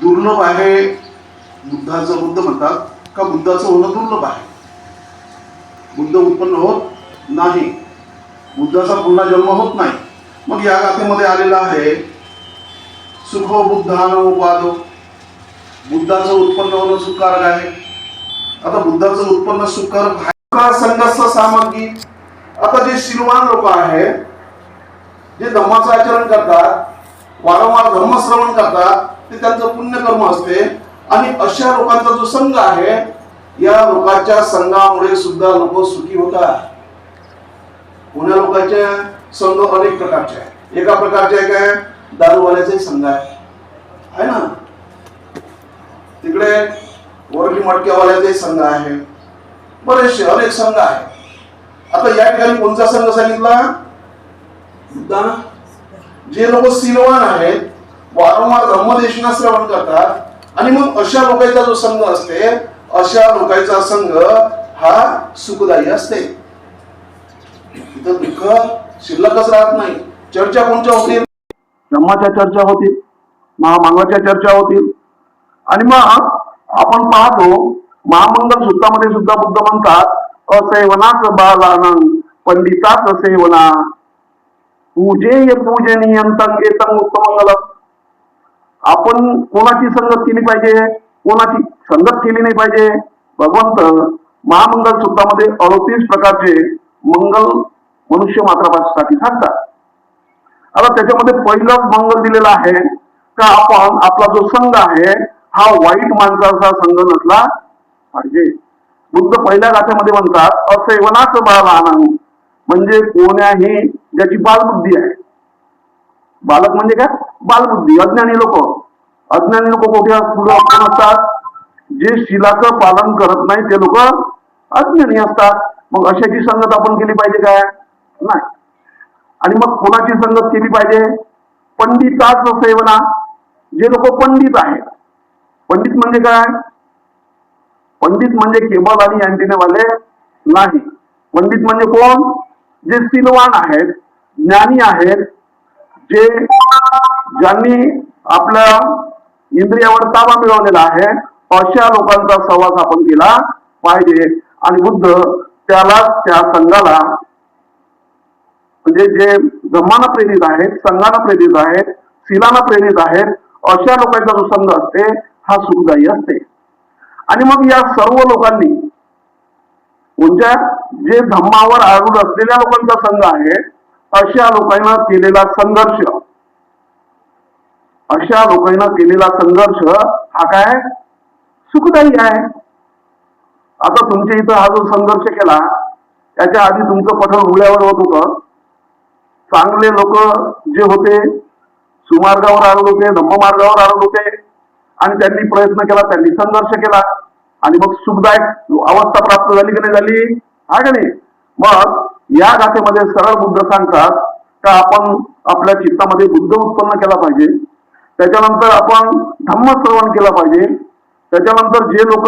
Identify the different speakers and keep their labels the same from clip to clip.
Speaker 1: दुर्लभ आहे. बुद्धाचं बुद्ध म्हणतात का बुद्धाचं होणं दुर्लभ आहे? बुद्ध उत्पन्न होत नाही. बुद्धाचा पुन्हा जन्म होत नाही. मग या गाथेमध्ये आलेला आहे सुखो बुद्धान उपादो बुद्धाचं उत्पन्न होणं सुखकारक आहे. आता बुद्धाचं उत्पन्न सुखकारक संघर्ष सामग्री. आता जे शिलवान लोक आहेत जे धम्माचं आचरण करतात वारंवार धर्मश्रवण करतात ते त्यांचं पुण्यकर्म असते. आणि अशा लोकांचा जो संघ आहे या लोकांच्या संघामुळे सुद्धा लोक सुखी होतात. कोण्या लोकांचे संघ अनेक प्रकारचे आहे एका प्रकारचे आहे काय? दारूवाल्याचे संघ आहे. आहे ना? तिकडे वरली मटक्यावाल्याचे संघ आहे. बरेचसे अनेक संघ आहे आता या ठिकाणी कोणता संघ सांगितला? जे लोक सिलवान आहेत वारंवार धर्मदेशना श्रवण करतात. आणि मग अशा लोकांचा जो संघ असते अशा लोकांचा संघ हा सुखदायी असते. इथं दुःख शिल्लकच राहत नाही. चर्चा कोणत्या होतील? ब्रह्माच्या चर्चा होतील महामानवाच्या चर्चा होतील. आणि मग आपण पाहतो महामंगल सूत्रामध्ये सुद्धा बुद्ध म्हणतात असेवनाच बालानंद पंडिताच सेवना. पूजेय तंग एतंग उत्तमंगल आपण कोणाची संगत केली पाहिजे? कोणाची संगत केली नाही पाहिजे? भगवंत महामंगल सूत्रामध्ये अडतीस प्रकारचे मंगल मनुष्य मात्रासाठी सांगतात. आता त्याच्यामध्ये पहिलं मंगल दिलेलं आहे का आपण आपला जो संघ आहे हा वाईट माणसाचा संघ नसला पाहिजे. बुद्ध पहिल्या गाथ्यामध्ये म्हणतात असेवनाच बाळ म्हणजे कोण्याही ज्याची बालबुद्धी आहे. बालक म्हणजे काय? बालबुद्धी अज्ञानी लोक. अज्ञानी लोक कुठे असतात? जे शिलाचं पालन करत नाही ते लोक अज्ञानी असतात. मग अशाची संगत आपण केली पाहिजे काय? नाही. आणि मग कोणाची संगत केली पाहिजे? पंडिताच सेवना. जे लोक पंडित आहेत. पंडित म्हणजे काय? पंडित म्हणजे केबल आणि अँटिनेवाले नाही. पंडित म्हणजे कोण? जे सिलवान आहेत ज्ञानी आहेत जे ज्यांनी आपल्या इंद्रियावर ताबा मिळवलेला आहे अशा लोकांचा सहवास आपण केला पाहिजे. आणि बुद्ध त्याला त्या संघाला म्हणजे जे ब्रह्मानं प्रेरित आहेत संघाना प्रेरित आहेत शिलाना प्रेरित आहेत अशा लोकांचा जो संघ असते हा सुखदायी असते. आणि मग या सर्व लोकांनी म्हणजे जे धम्मावर आरूढ असलेल्या लोकांचा संघ आहे अशा लोकांना केलेला संघर्ष. अशा लोकांना केलेला संघर्ष हा काय? सुखदायी आहे. आता तुमच्या इथं हा जो संघर्ष केला त्याच्या आधी तुमचं पठण उघड्यावर होत होतं. चांगले लोक जे होते सुमार्गावर आले होते धम्म मार्गावर आले होते आणि त्यांनी प्रयत्न केला त्यांनी संघर्ष केला. आणि मग सुखदायक अवस्था प्राप्त झाली की नाही झाली? हा का नाही? मग या गाथेमध्ये सरळ बुद्ध सांगतात का आपण आपल्या चित्तामध्ये बुद्ध उत्पन्न केला पाहिजे. त्याच्यानंतर आपण धम्म श्रवण केला पाहिजे. त्याच्यानंतर जे लोक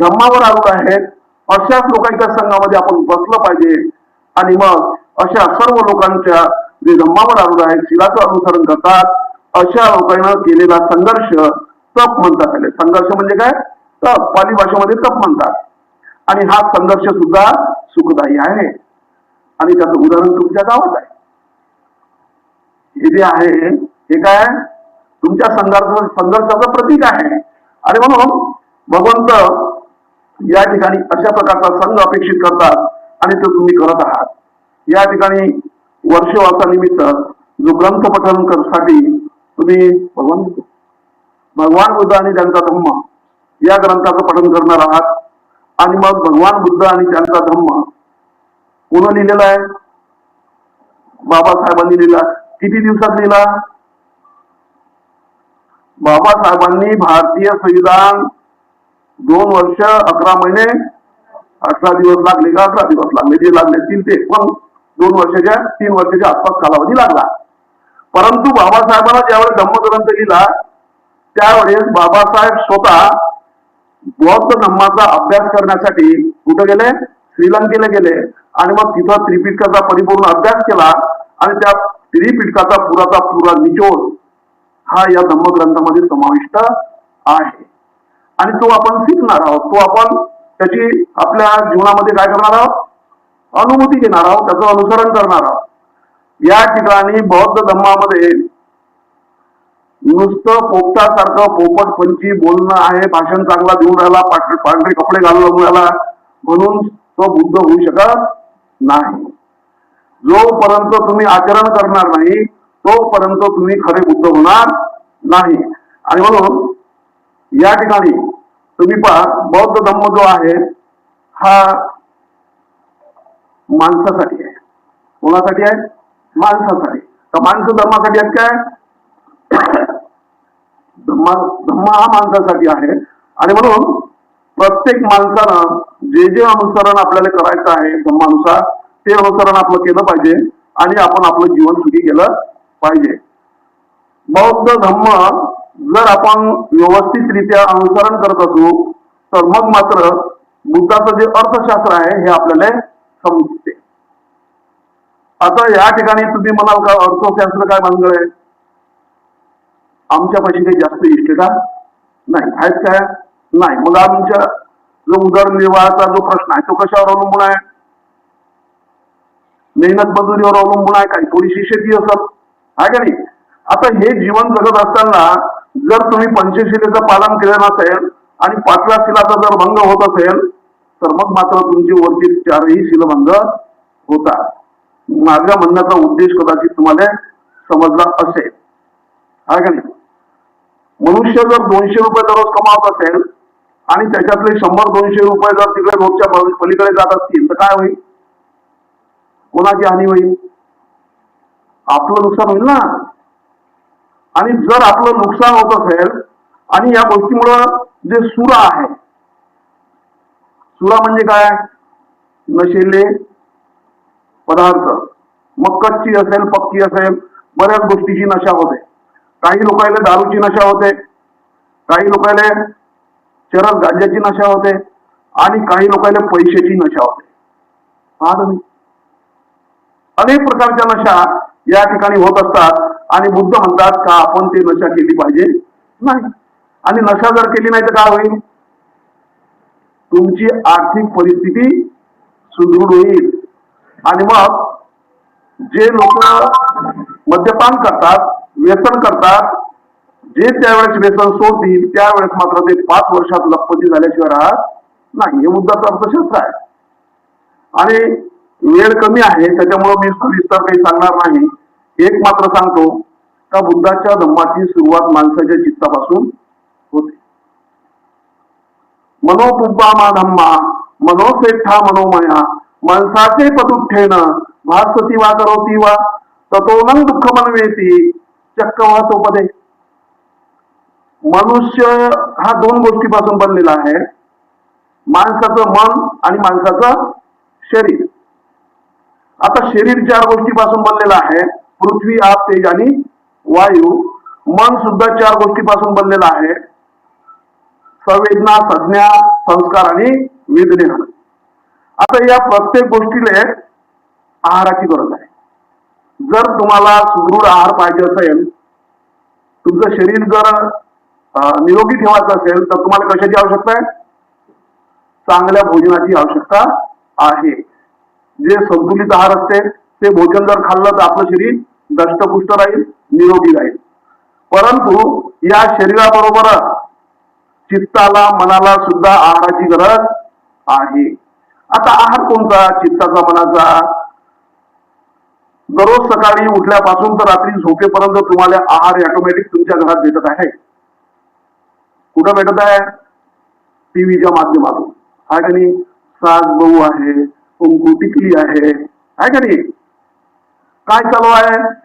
Speaker 1: धम्मावर आलो आहेत अशाच लोकांच्या संघामध्ये आपण बसलं पाहिजे. आणि मग अशा सर्व लोकांच्या जे धम्मावर आलो आहेत शिलाचं अनुसरण करतात अशा लोकांना केलेला संघर्ष तप म्हणतात संघर्ष म्हणजे काय? तप. पाली भाषेमध्ये तप म्हणतात. आणि हा संघर्ष सुद्धा सुखदायी आहे. आणि त्याचं उदाहरण तुमच्या गावात आहे. हे जे आहे हे काय तुमच्या संघर्ष संघर्षाचं प्रतीक आहे. आणि म्हणून भगवंत या ठिकाणी अशा प्रकारचा संघ अपेक्षित करतात आणि तो तुम्ही करत आहात. या ठिकाणी वर्षवासानिमित्त जो ग्रंथ पठन करण्यासाठी तुम्ही भगवान भगवान बुद्ध आणि त्यांचा धम्म या ग्रंथाचं पठन करणार आहात. आणि मग भगवान बुद्ध आणि त्यांचा धम्म. कोण लिहिलेला आहे? बाबासाहेबांनी लिहिला. किती दिवसात लिहिला? बाबासाहेबांनी भारतीय संविधान दोन वर्ष अकरा महिने अठरा दिवस लागले का? अठरा दिवस लागले. जे लागले तीन ते. पण दोन वर्षाच्या तीन वर्षाच्या आसपास कालावधी लागला. परंतु बाबासाहेबांना ज्यावेळेस धम्मग्रंथ लिहिला त्यावेळेस बाबासाहेब स्वतः बौद्ध धम्माचा अभ्यास करण्यासाठी कुठे गेले? श्रीलंकेला गेले. आणि मग तिथं त्रिपिटकाचा परिपूर्ण अभ्यास केला आणि त्या त्रिपिटकाचा पुराचा पुरा निचोड हा या धम्मग्रंथामध्ये समाविष्ट आहे. आणि तो आपण शिकणार आहोत. तो आपण त्याची आपल्या जीवनामध्ये काय करणार आहोत? अनुभूती घेणार आहोत. त्याचं अनुसरण करणार आहोत. या ठिकाणी बौद्ध धम्मामध्ये नुसतं पोपटासारखं पोपट पंची बोलणं आहे भाषण चांगला देऊन राहिला पांढरे पांढरे कपडे घालून राहिला म्हणून तो बुद्ध होऊ शकत नाही. जोपर्यंत तुम्ही आचरण करणार नाही तोपर्यंत तुम्ही खरे बुद्ध होणार नाही. आणि म्हणून या ठिकाणी तुम्ही पहा बौद्ध धम्म जो आहे हा माणसासाठी आहे. कोणासाठी आहे? माणसासाठी. तर माणसं धर्मासाठी आहेत काय? धम्मा धम्म हा माणसासाठी आहे. आणि म्हणून प्रत्येक माणसानं जे जे अनुसरण आपल्याला करायचं आहे धम्मानुसार ते अनुसरण आपलं केलं पाहिजे आणि आपण आपलं जीवन सुखी केलं पाहिजे. बौद्ध धम्म जर आपण व्यवस्थितरित्या अनुसरण करत असू तर मग मात्र बुद्धाचं जे अर्थशास्त्र आहे हे आपल्याला समजते. आता या ठिकाणी तुम्ही म्हणाल का अर्थशास्त्र काय भानगड आहे? आमच्यापाशी काही जास्त इष्ट नाही. आहेत काय नाही. मग आमच्या जो उदरनिर्वाहाचा जो प्रश्न आहे तो कशावर अवलंबून आहे? मेहनत मजुरीवर अवलंबून आहे काही थोडीशी शेती असत आहे का नाही? आता हे जीवन जगत असताना जर तुम्ही पंचशिलेचं पालन केलं नसेल आणि पाचव्या शिलाचा जर भंग होत असेल तर मग मात्र तुमची वरची चारही शिलभंग होतात. माझ्या म्हणण्याचा उद्देश कदाचित तुम्हाला समजला असेल. मनुष्य जर दोनशे रुपये दररोज कमावत असेल आणि त्याच्यातले शंभर दोनशे रुपये जर तिकडे रोजच्या पलीकडे जात असतील तर काय होईल? कोणाची हानी होईल? आपलं नुकसान होईल ना? आणि जर आपलं नुकसान होत असेल आणि या गोष्टीमुळं जे सुरा आहे सुरा म्हणजे काय? नशेले पदार्थ. मग कच्ची असेल पक्की असेल बऱ्याच गोष्टीची नशा होते. काही लोकांना दारूची नशा होते काही लोकांना शरद गांजाची नशा होते आणि काही लोकांना पैशाची नशा होते. अनेक प्रकारच्या नशा या ठिकाणी होत असतात आणि बुद्ध म्हणतात का आपण ते नशा केली पाहिजे? नाही. आणि नशा जर केली नाही तर काय होईल? तुमची आर्थिक परिस्थिती सुदृढ होईल. आणि मग जे लोक मद्यपान करतात व्यसन करतात. जे त्यावेळेस व्यसन सोडतील त्यावेळेस मात्र ते पाच वर्षात लखपती झाल्याशिवाय राहत नाही. हे मुद्दाचं अर्थशास्त्र आहे. आणि वेळ कमी आहे त्याच्यामुळे मी सविस्तर काही सांगणार नाही. एक मात्र सांगतो का बुद्धाच्या धम्माची सुरुवात माणसाच्या चित्तापासून होते. मनोपुब्बामा धम्मा मनोसेठा मनोमया माणसाचे पदुठ्ठेन भासती वा करोती वा ततो न दुःख मनवेती चक्क उपदेश मनुष्य हा दोन गोष्टीपासून बनलेला आहे. माणसाचं मन आणि माणसाचं शरीर. आता शरीर चार गोष्टीपासून बनलेलं आहे. पृथ्वी आप तेज आणि वायू. मन सुद्धा चार गोष्टीपासून बनलेलं आहे. संवेदना संज्ञा संस्कार आणि विज्ञान. आता या प्रत्येक गोष्टीला आहाराची गरज आहे. जर तुम्हाला सुदृढ आहार पाहिजे असेल तुमचं शरीर जर निरोगी ठेवायचं असेल तर तुम्हाला कशाची आवश्यकता आहे? चांगल्या भोजनाची आवश्यकता आहे. जे संतुलित आहार असते ते भोजन जर खाल्लं तर आपलं शरीर दष्टपुष्ट राहील निरोगी राहील. परंतु या शरीराबरोबर चित्ताला मनाला सुद्धा आहाराची गरज आहे. आता आहार कोणता? चित्ताचा मनाचा दररोज सकाळी उठल्यापासून तर रात्री झोपेपर्यंत तुम्हाला आहार ऑटोमॅटिक तुमच्या घरात भेटत आहे. कुठं भेटत आहे? टीव्हीच्या माध्यमातून. हाय का नाही? सास बहू आहे कुंकू टिकली आहे. हाय का नाही? काय चालू आहे?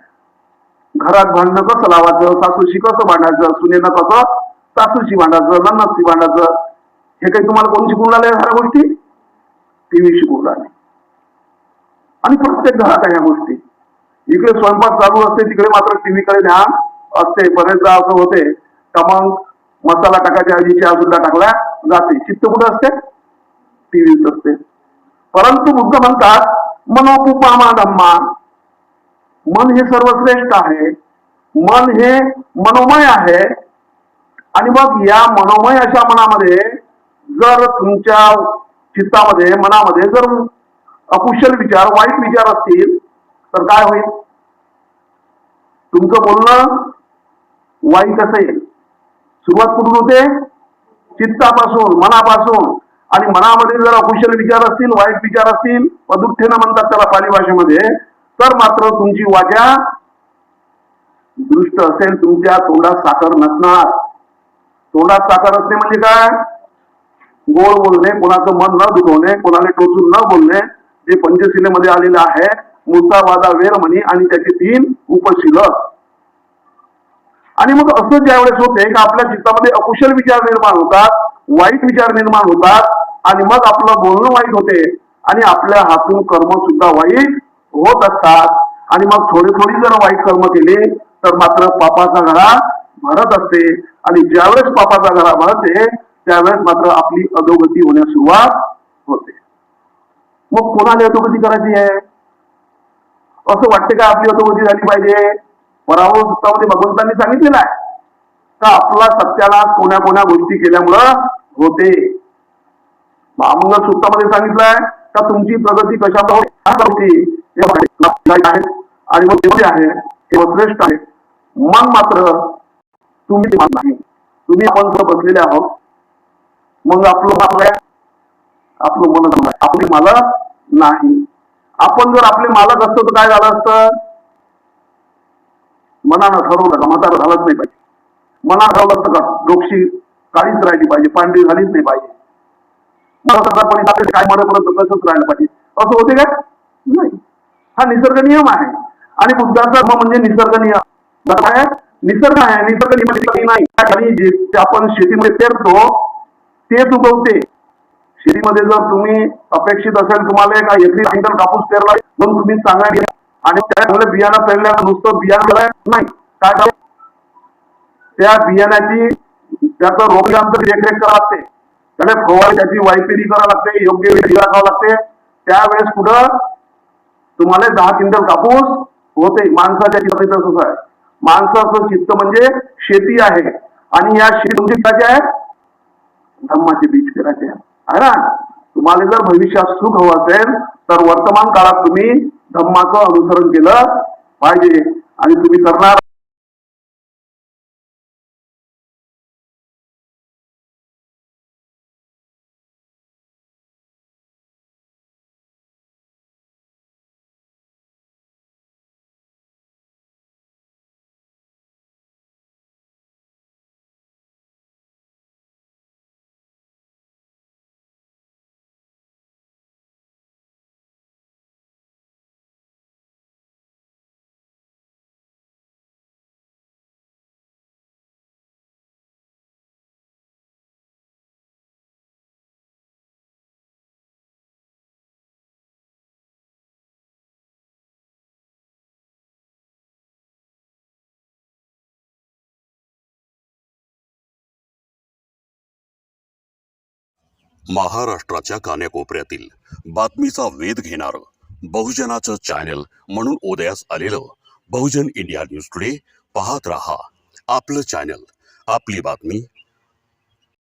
Speaker 1: घरात भांडणं कसं लावायचं? सासूशी कसं भांडायचं? सुनेनं कसं? सासूशी भांडायचं? नन्नाशी भांडायचं? हे काही तुम्हाला कोण शिकून राहिले ह्या गोष्टी? टीव्ही शिकून राहिले. आणि प्रत्येक घरात आहे ह्या गोष्टी. इकडे स्वयंपाक चालू असते तिकडे मात्र टीव्ही कडे ध्यान असते. बरेचदा असं होते का मग मसाला टाकायच्या ऐवजी चहा सुद्धा टाकला जाते. चित्त कुठं असते? टीव्हीच असते. परंतु बुद्ध म्हणतात मनोपुपामा धम्मा मन हे सर्वश्रेष्ठ आहे. मन हे मनोमय आहे. आणि मग या मनोमय अशा मनामध्ये जर तुमच्या चित्तामध्ये मनामध्ये जर अकुशल विचार वाईट विचार असतील तर काय होईल? तुमचं बोलणं वाईट असेल. सुरुवात कुठून होते? चित्तापासून मनापासून. आणि मनामध्ये जर अकुशल विचार असतील वाईट विचार असतील पदुठ्ठेनं म्हणतात त्याला पाली भाषेमध्ये तर मात्र तुमची वाचा दृष्ट असेल तुमच्या तोंडात साखर नसणार. तोंडात साखर असणे म्हणजे काय? गोड बोलणे कोणाचं मन न दुखवणे कोणाला टोचून न बोलणे जे पंचशिलेमध्ये आलेलं आहे मुसा वादा वेर म्हणी आणि त्याचे तीन उपशील. आणि मग असं ज्यावेळेस होते की आपल्या चित्तामध्ये अकुशल विचार निर्माण होतात वाईट विचार निर्माण होतात आणि मग आपलं बोलणं वाईट होते आणि आपल्या हातून कर्म सुद्धा वाईट होत असतात. आणि मग थोडी थोडी जर वाईट कर्म केले तर मात्र पापाचा घडा भरत असते. आणि ज्यावेळेस पापाचा घडा भरते त्यावेळेस मात्र आपली अधोगती होण्यास सुरुवात होते. मग कोणाला अधोगती करायची आहे? असं वाटते का आपली अधोगती झाली पाहिजे? पराभव सुत्तामध्ये भगवंतांनी सांगितलेलं आहे. का आपला सत्याला कोण्या कोण्या गोष्टी केल्यामुळं होते? महामंगल सूत्रामध्ये सांगितलंय का तुमची प्रगती कशामुळे होते? आणि मग तेवढे आहे हे श्रेष्ठ आहे. मन मात्र तुम्ही नाही. तुम्ही आपण जर बसलेले आहोत. मग आपलं आपलं मन आहे आपले मालक नाही. आपण जर आपले मालक असतो तर काय झालं असतं? मनानं ठरवलं का म्हातारा झालंच नाही पाहिजे. मना ठरवलं असतं का? डोक्षी काळीच राहिली पाहिजे पांढरी झालीच नाही पाहिजे. मला आपल्याला काय मरेपर्यंत तसंच राहिलं पाहिजे. असं होते का? नाही. हा निसर्ग नियम आहे. आणि बुद्धाचा धर्म म्हणजे निसर्ग नियम. काय निसर्ग आहे. निसर्ग नियम नाही. जे आपण शेतीमध्ये पेरतो तेच उगवते. शेतीमध्ये जर तुम्ही अपेक्षित असेल तुम्हाला एका एकरी क्विंटल कापूस पेरला म्हणून तुम्ही चांगला घ्या. आणि त्यामुळे बियाणं पेरल्यानं नुसतं बियाणं नाही. काय त्या बियाण्याची त्याचं रोगांचं देखरेख करावं लागते. त्याला फवारणी त्याची वायपेरी करावं लागते योग्य वेळी राखावं लागते. त्यावेळेस कुठं? तुम्हाला दहा क्विंटल कापूस होते. माणसाच्या चित्त तसंच आहे. माणसाचं चित्त म्हणजे शेती आहे. आणि या शेती तुमची काय आहे? धम्माचे बीज करायचे आहे. आहे ना? तुम्हाला जर भविष्यात सुख हवं असेल तर वर्तमान काळात तुम्ही धम्माचं अनुसरण केलं पाहिजे. आणि तुम्ही करणार
Speaker 2: महाराष्ट्राच्या कान्याकोपऱ्यातील बातमीचा वेध घेणारं बहुजनाचं चॅनल म्हणून उदयास आलेलं बहुजन इंडिया न्यूज टुडे पाहत रहा आपलं चॅनल आपली बातमी